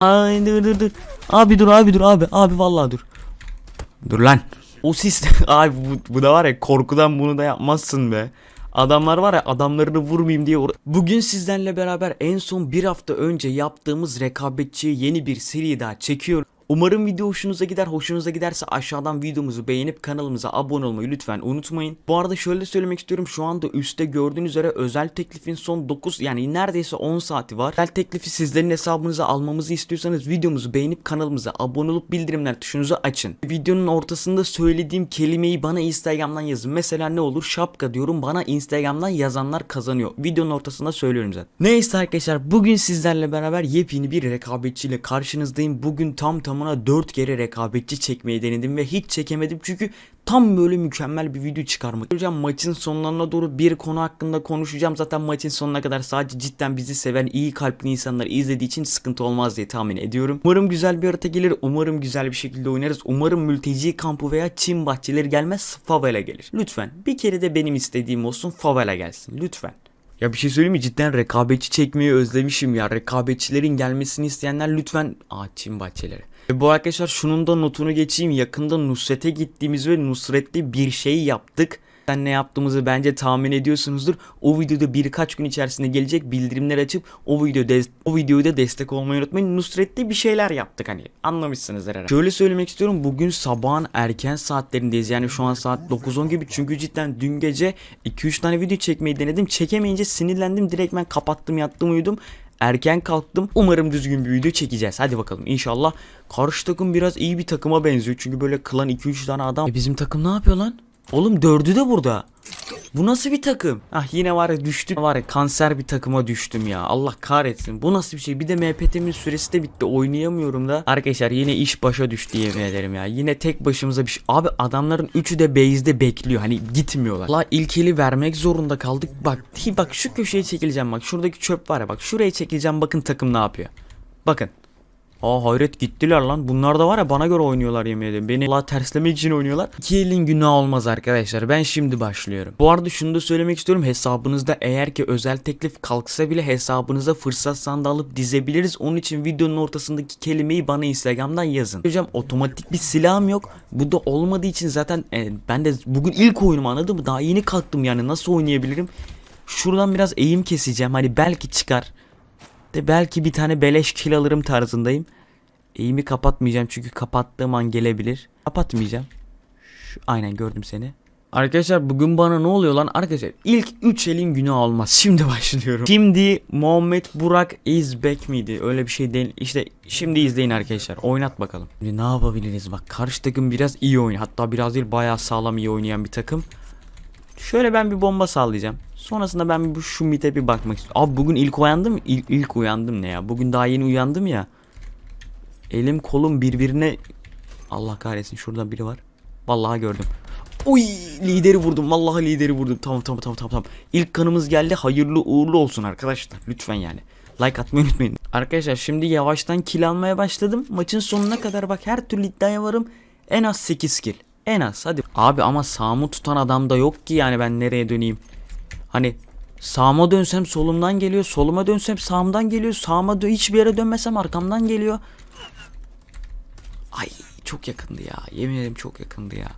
Ay dur dur dur. Abi dur abi dur abi. Abi vallahi dur. Dur lan. O sis abi bu, bu da var ya korkudan bunu da yapmazsın be. Adamlar var ya adamlarını vurmayayım diye Bugün sizlerle beraber en son bir hafta önce yaptığımız rekabetçi yeni bir seri daha çekiyorum. Umarım video hoşunuza gider. Hoşunuza giderse aşağıdan videomuzu beğenip kanalımıza abone olmayı lütfen unutmayın. Bu arada şöyle söylemek istiyorum. Şu anda üstte gördüğünüz üzere özel teklifin son 9 yani neredeyse 10 saati var. Özel teklifi sizlerin hesabınıza almamızı istiyorsanız videomuzu beğenip kanalımıza abone olup bildirimler tuşunuzu açın. Videonun ortasında söylediğim kelimeyi bana Instagram'dan yazın. Mesela ne olur? Şapka diyorum. Bana Instagram'dan yazanlar kazanıyor. Videonun ortasında söylüyorum zaten. Neyse arkadaşlar bugün sizlerle beraber yepyeni bir rekabetçiyle karşınızdayım. Bugün tam tamına 4 kere rekabetçi çekmeyi denedim ve hiç çekemedim çünkü tam böyle mükemmel bir video çıkarmak. Hocam maçın sonlarına doğru bir konu hakkında konuşacağım. Zaten maçın sonuna kadar sadece cidden bizi seven iyi kalpli insanlar izlediği için sıkıntı olmaz diye tahmin ediyorum. Umarım güzel bir harita gelir. Umarım güzel bir şekilde oynarız. Umarım mülteci kampı veya Çin bahçeleri gelmez favela gelir. Lütfen bir kere de benim istediğim olsun favela gelsin. Lütfen. Ya bir şey söyleyeyim mi? Cidden rekabetçi çekmeyi özlemişim ya. Rekabetçilerin gelmesini isteyenler lütfen... Aa Çin bahçeleri. E bu arkadaşlar şunun da notunu geçeyim. Yakında Nusret'e gittiğimiz ve Nusret'te bir şey yaptık. Sen ne yaptığımızı bence tahmin ediyorsunuzdur. O videoda birkaç gün içerisinde gelecek bildirimler açıp o video des- o videoyu da destek olmayı unutmayın. Nusret'te bir şeyler yaptık hani. Anlamışsınızdır herhalde. Şöyle söylemek istiyorum. Bugün sabahın erken saatlerindeyiz. Yani şu an saat 9-10 gibi. Çünkü cidden dün gece 2-3 tane video çekmeyi denedim. Çekemeyince sinirlendim. Direkt ben kapattım yattım uyudum. Erken kalktım. Umarım düzgün bir video çekeceğiz. Hadi bakalım inşallah. Karşı takım biraz iyi bir takıma benziyor. Çünkü böyle klan 2-3 tane adam. E bizim takım ne yapıyor lan? Oğlum dördü de burada. Bu nasıl bir takım? Ah yine var ya düştüm. Var ya kanser bir takıma düştüm ya. Allah kahretsin. Bu nasıl bir şey? Bir de MPT'min süresi de bitti. Oynayamıyorum da. Arkadaşlar yine iş başa düştü yemin ederim ya. Yine tek başımıza bir şey. Abi adamların üçü de base'de bekliyor. Hani gitmiyorlar. La ilk eli vermek zorunda kaldık. Bak bak şu köşeye çekileceğim bak. Şuradaki çöp var ya bak. Şuraya çekileceğim. Bakın takım ne yapıyor. Bakın. Aa hayret gittiler lan. Bunlar da var ya bana göre oynuyorlar yemin ederim. Beni Allah terslemek için oynuyorlar. İki elin günah olmaz arkadaşlar. Ben şimdi başlıyorum. Bu arada şunu da söylemek istiyorum. Hesabınızda eğer ki özel teklif kalksa bile hesabınıza fırsat sandığı alıp dizebiliriz. Onun için videonun ortasındaki kelimeyi bana Instagram'dan yazın. Hocam otomatik bir silahım yok. Bu da olmadığı için zaten e, ben de bugün ilk oyunum anladın mı? Daha yeni kalktım yani nasıl oynayabilirim? Şuradan biraz eğim keseceğim. Hani belki çıkar. De belki bir tane beleş kill alırım tarzındayım. Eğimi kapatmayacağım çünkü kapattığım an gelebilir. Kapatmayacağım. Şu, aynen gördüm seni. Arkadaşlar bugün bana ne oluyor lan? Arkadaşlar ilk 3 elin günü olmaz. Şimdi başlıyorum. Şimdi Muhammed Burak is back miydi? Öyle bir şey değil. İşte şimdi izleyin arkadaşlar. Oynat bakalım. Şimdi ne yapabiliriz? Bak karşı takım biraz iyi oynuyor. Hatta biraz değil bayağı sağlam iyi oynayan bir takım. Şöyle ben bir bomba sallayacağım. Sonrasında ben bu şu mite bir bakmak istiyorum. Abi bugün ilk uyandım. İl, ilk uyandım ne ya? Bugün daha yeni uyandım ya. Elim kolum birbirine Allah kahretsin şurada biri var. Vallahi gördüm. Uy lideri vurdum. Vallahi lideri vurdum. Tamam tamam tamam. tamam. İlk kanımız geldi. Hayırlı uğurlu olsun arkadaşlar. Lütfen yani. Like atmayı unutmayın. Arkadaşlar şimdi yavaştan kill almaya başladım. Maçın sonuna kadar bak her türlü iddiaya varım. En az 8 kill. En az hadi. Abi ama sağımı tutan adam da yok ki yani ben nereye döneyim. Hani sağıma dönsem solumdan geliyor. Soluma dönsem sağımdan geliyor. Sağıma dö- hiçbir yere dönmesem arkamdan geliyor. Ay çok yakındı ya. Yemin ederim çok yakındı ya.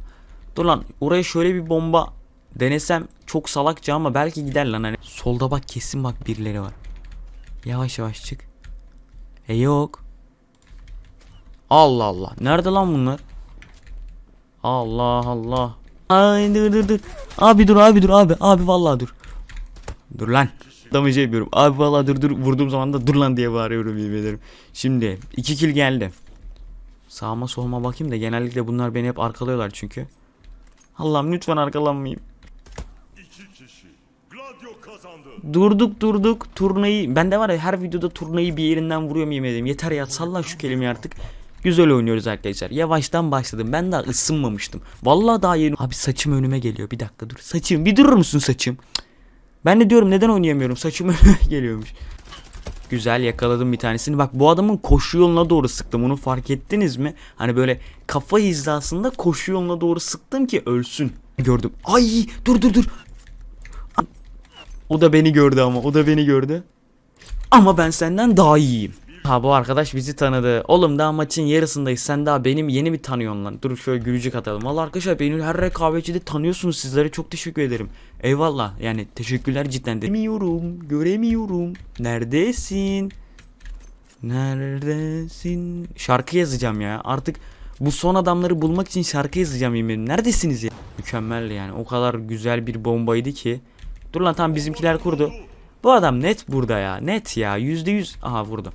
Dur lan oraya şöyle bir bomba denesem çok salakça ama belki gider lan hani. Solda bak kesin bak birileri var. Yavaş yavaş çık. E yok. Allah Allah. Nerede lan bunlar? Allah Allah. Ay dur dur dur. Abi dur abi dur abi. Abi vallahi dur. Dur lan. Damage yapıyorum. Abi vallahi dur dur. Vurduğum zaman da dur lan diye bağırıyorum yemin ederim. Şimdi 2 kill geldi. Sağıma soluma bakayım da genellikle bunlar beni hep arkalıyorlar çünkü. Allah'ım lütfen arkalanmayayım. İki. Durduk durduk turnayı ben de var ya her videoda turnayı bir yerinden vuruyorum yemin ederim. Yeter ya salla şu kelimeyi artık. Güzel oynuyoruz arkadaşlar. Yavaştan başladım. Ben daha ısınmamıştım. Vallahi daha yeni. Abi saçım önüme geliyor. Bir dakika dur. Saçım bir durur musun saçım? Cık. Ben de diyorum neden oynayamıyorum? Saçım geliyormuş. Güzel yakaladım bir tanesini. Bak bu adamın koşu yoluna doğru sıktım. Onu fark ettiniz mi? Hani böyle kafa hizasında koşu yoluna doğru sıktım ki ölsün. Gördüm. Ay dur dur dur. O da beni gördü ama. O da beni gördü. Ama ben senden daha iyiyim. Ha bu arkadaş bizi tanıdı. Oğlum daha maçın yarısındayız. Sen daha benim yeni mi tanıyorsun lan? Dur şöyle gülücük atalım. Valla arkadaşlar beni her rekabetçide tanıyorsunuz. Sizlere çok teşekkür ederim. Eyvallah. Yani teşekkürler cidden de. Göremiyorum. Göremiyorum. Neredesin? Neredesin? Şarkı yazacağım ya. Artık bu son adamları bulmak için şarkı yazacağım yemin. Neredesiniz ya? Mükemmel yani. O kadar güzel bir bombaydı ki. Dur lan tam bizimkiler kurdu. Bu adam net burada ya. Net ya. Yüzde yüz. Aha vurdu.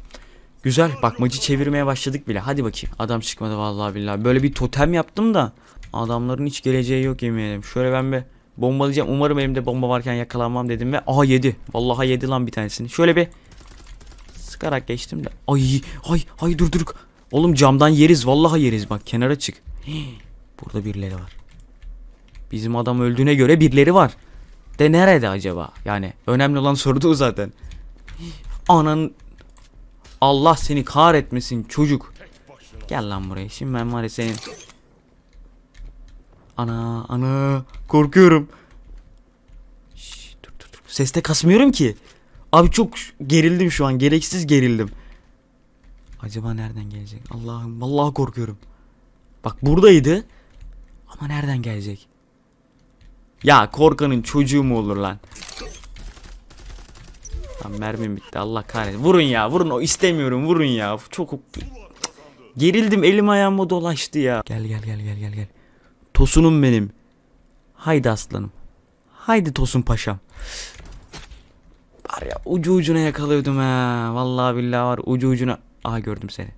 Güzel. Bak maçı çevirmeye başladık bile. Hadi bakayım. Adam çıkmadı vallahi billahi. Böyle bir totem yaptım da. Adamların hiç geleceği yok yemin ederim. Şöyle ben bir bombalayacağım. Umarım elimde bomba varken yakalanmam dedim ve aha yedi. Vallahi yedi lan bir tanesini. Şöyle bir sıkarak geçtim de. Ay ay ay dur dur. Oğlum camdan yeriz. Vallahi yeriz. Bak kenara çık. Hii, Burada birileri var. Bizim adam öldüğüne göre birileri var. De nerede acaba? Yani önemli olan soru da o zaten. Anan Allah seni kahretmesin çocuk. Gel lan buraya. Şimdi ben var ya senin. Ana ana korkuyorum. Şş, dur dur dur. Seste kasmıyorum ki. Abi çok gerildim şu an. Gereksiz gerildim. Acaba nereden gelecek? Allah'ım vallahi korkuyorum. Bak buradaydı. Ama nereden gelecek? Ya korkanın çocuğu mu olur lan? Lan mermim bitti Allah kahretsin. Vurun ya vurun o istemiyorum vurun ya. Çok gerildim elim ayağıma dolaştı ya. Gel gel gel gel gel gel. Tosunum benim. Haydi aslanım. Haydi Tosun paşam. Var ya ucu ucuna yakalıyordum ha. Vallahi billahi var ucu ucuna. Aha gördüm seni.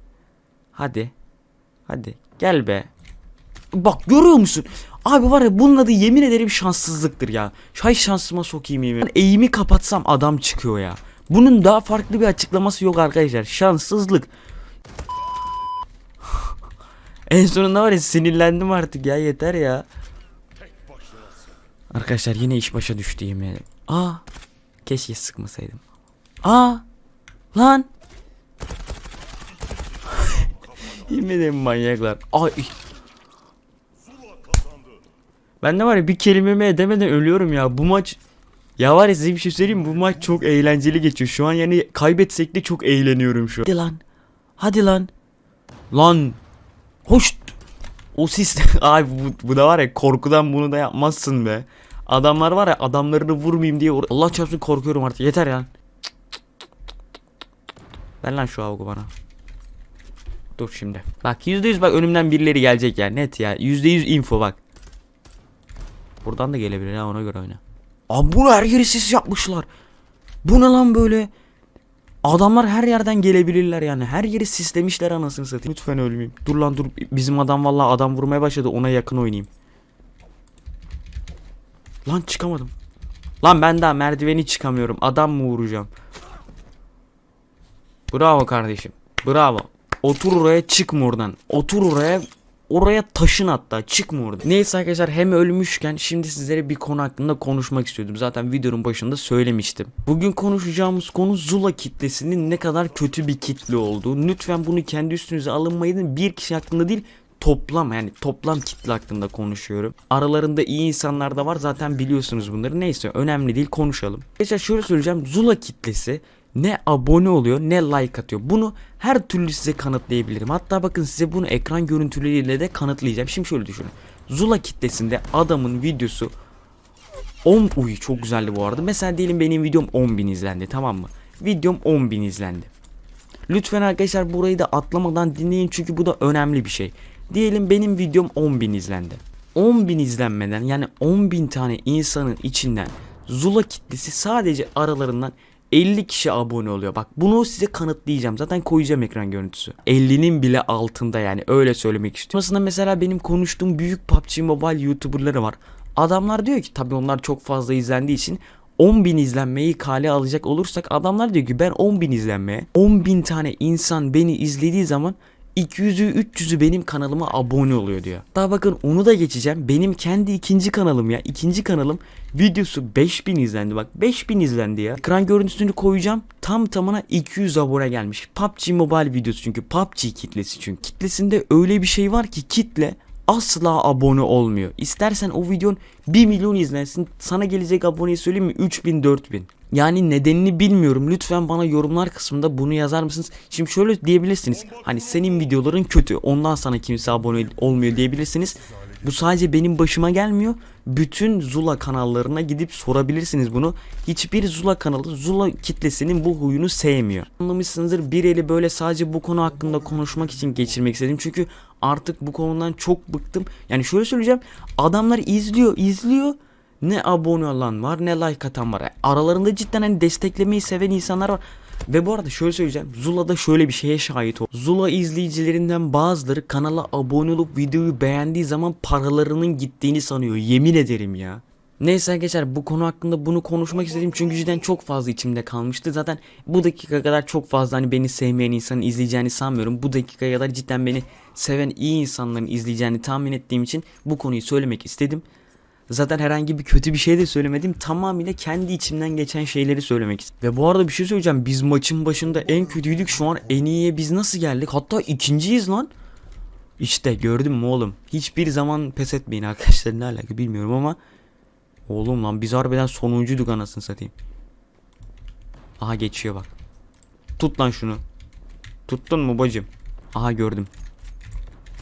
Hadi. Hadi. Gel be. Bak görüyor musun? Abi var ya bunun adı yemin ederim şanssızlıktır ya. Hay şansıma sokayım yemin. Ben Eğimi kapatsam adam çıkıyor ya. Bunun daha farklı bir açıklaması yok arkadaşlar. Şanssızlık. en sonunda var ya sinirlendim artık ya yeter ya. Arkadaşlar yine iş başa düştü yemin ederim. Aa. Keşke sıkmasaydım. Aa. Lan. yemin ederim manyaklar. Ay. Ben de var ya bir kelimemi edemeden ölüyorum ya. Bu maç ya var ya size bir şey söyleyeyim? Bu maç çok eğlenceli geçiyor. Şu an yani kaybetsek de çok eğleniyorum şu an. Hadi lan. Hadi lan. Lan. Hoş. O sis. Ay bu, bu da var ya korkudan bunu da yapmazsın be. Adamlar var ya adamlarını vurmayayım diye. Allah çarpsın korkuyorum artık. Yeter ya. Ver lan şu avgu bana. Dur şimdi. Bak %100 bak önümden birileri gelecek ya. Net ya. %100 info bak. Buradan da gelebilir ha ona göre oyna. Abi bunu her yeri sis yapmışlar. Bu ne lan böyle? Adamlar her yerden gelebilirler yani. Her yeri sislemişler anasını satayım. Lütfen ölmeyeyim. Dur lan dur. Bizim adam vallahi adam vurmaya başladı. Ona yakın oynayayım. Lan çıkamadım. Lan ben daha merdiveni çıkamıyorum. Adam mı vuracağım? Bravo kardeşim. Bravo. Otur oraya çıkma oradan. Otur oraya Oraya taşın hatta çıkma orada. Neyse arkadaşlar hem ölmüşken şimdi sizlere bir konu hakkında konuşmak istiyordum. Zaten videonun başında söylemiştim. Bugün konuşacağımız konu Zula kitlesinin ne kadar kötü bir kitle olduğu. Lütfen bunu kendi üstünüze alınmayın. Bir kişi hakkında değil toplam yani toplam kitle hakkında konuşuyorum. Aralarında iyi insanlar da var zaten biliyorsunuz bunları. Neyse önemli değil konuşalım. Arkadaşlar şöyle söyleyeceğim. Zula kitlesi ne abone oluyor ne like atıyor. Bunu her türlü size kanıtlayabilirim. Hatta bakın size bunu ekran görüntüleriyle de kanıtlayacağım. Şimdi şöyle düşünün. Zula kitlesinde adamın videosu 10 uy çok güzeldi bu arada. Mesela diyelim benim videom 10.000 izlendi tamam mı? Videom 10.000 izlendi. Lütfen arkadaşlar burayı da atlamadan dinleyin çünkü bu da önemli bir şey. Diyelim benim videom 10.000 izlendi. 10.000 izlenmeden yani 10.000 tane insanın içinden Zula kitlesi sadece aralarından 50 kişi abone oluyor. Bak bunu size kanıtlayacağım. Zaten koyacağım ekran görüntüsü. 50'nin bile altında yani öyle söylemek istiyorum. Sonrasında mesela benim konuştuğum büyük PUBG Mobile YouTuber'ları var. Adamlar diyor ki tabii onlar çok fazla izlendiği için 10.000 izlenmeyi kale alacak olursak adamlar diyor ki ben 10.000 izlenmeye 10.000 tane insan beni izlediği zaman 200'ü 300'ü benim kanalıma abone oluyor diyor. Daha bakın onu da geçeceğim. Benim kendi ikinci kanalım ya. ikinci kanalım videosu 5000 izlendi. Bak 5000 izlendi ya. Ekran görüntüsünü koyacağım. Tam tamına 200 abone gelmiş. PUBG Mobile videosu çünkü. PUBG kitlesi çünkü. Kitlesinde öyle bir şey var ki kitle asla abone olmuyor. İstersen o videon 1 milyon izlensin. Sana gelecek aboneyi söyleyeyim mi? 3000 4000. Yani nedenini bilmiyorum. Lütfen bana yorumlar kısmında bunu yazar mısınız? Şimdi şöyle diyebilirsiniz. Hani senin videoların kötü. Ondan sana kimse abone olmuyor diyebilirsiniz. Bu sadece benim başıma gelmiyor. Bütün Zula kanallarına gidip sorabilirsiniz bunu. Hiçbir Zula kanalı Zula kitlesinin bu huyunu sevmiyor. Anlamışsınızdır bir eli böyle sadece bu konu hakkında konuşmak için geçirmek istedim. Çünkü artık bu konudan çok bıktım. Yani şöyle söyleyeceğim. Adamlar izliyor izliyor. Ne abone olan var ne like atan var. Aralarında cidden hani desteklemeyi seven insanlar var. Ve bu arada şöyle söyleyeceğim. Zula'da şöyle bir şeye şahit ol. Zula izleyicilerinden bazıları kanala abone olup videoyu beğendiği zaman paralarının gittiğini sanıyor. Yemin ederim ya. Neyse arkadaşlar bu konu hakkında bunu konuşmak istedim çünkü cidden çok fazla içimde kalmıştı. Zaten bu dakika kadar çok fazla hani beni sevmeyen insanın izleyeceğini sanmıyorum. Bu dakika kadar cidden beni seven iyi insanların izleyeceğini tahmin ettiğim için bu konuyu söylemek istedim. Zaten herhangi bir kötü bir şey de söylemedim. Tamamıyla kendi içimden geçen şeyleri söylemek istedim. Ve bu arada bir şey söyleyeceğim. Biz maçın başında en kötüydük. Şu an en iyiye biz nasıl geldik? Hatta ikinciyiz lan. İşte gördün mü oğlum? Hiçbir zaman pes etmeyin arkadaşlar. Ne alaka bilmiyorum ama. Oğlum lan biz harbiden sonuncuyduk anasını satayım. Aha geçiyor bak. Tut lan şunu. Tuttun mu bacım? Aha gördüm.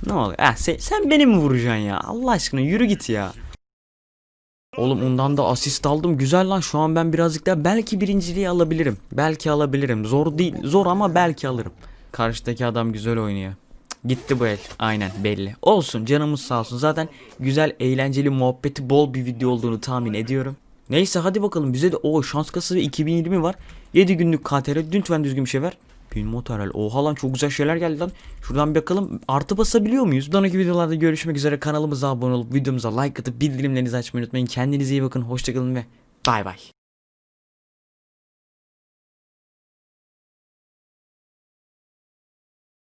Ne oluyor? Ha, sen, sen beni mi vuracaksın ya? Allah aşkına yürü git ya. Oğlum ondan da asist aldım. Güzel lan şu an ben birazcık daha belki birinciliği alabilirim. Belki alabilirim. Zor değil. Zor ama belki alırım. Karşıdaki adam güzel oynuyor. Gitti bu el. Aynen belli. Olsun canımız sağ olsun. Zaten güzel eğlenceli muhabbeti bol bir video olduğunu tahmin ediyorum. Neyse hadi bakalım bize de o şans kasası 2020 var. 7 günlük KTR lütfen düzgün bir şey ver. Bin motorel. Oha lan çok güzel şeyler geldi lan. Şuradan bir bakalım artı basabiliyor muyuz? Sonraki videolarda görüşmek üzere. Kanalımıza abone olup videomuza like atıp bildirimlerinizi açmayı unutmayın. Kendinize iyi bakın. Hoşçakalın ve bay bay.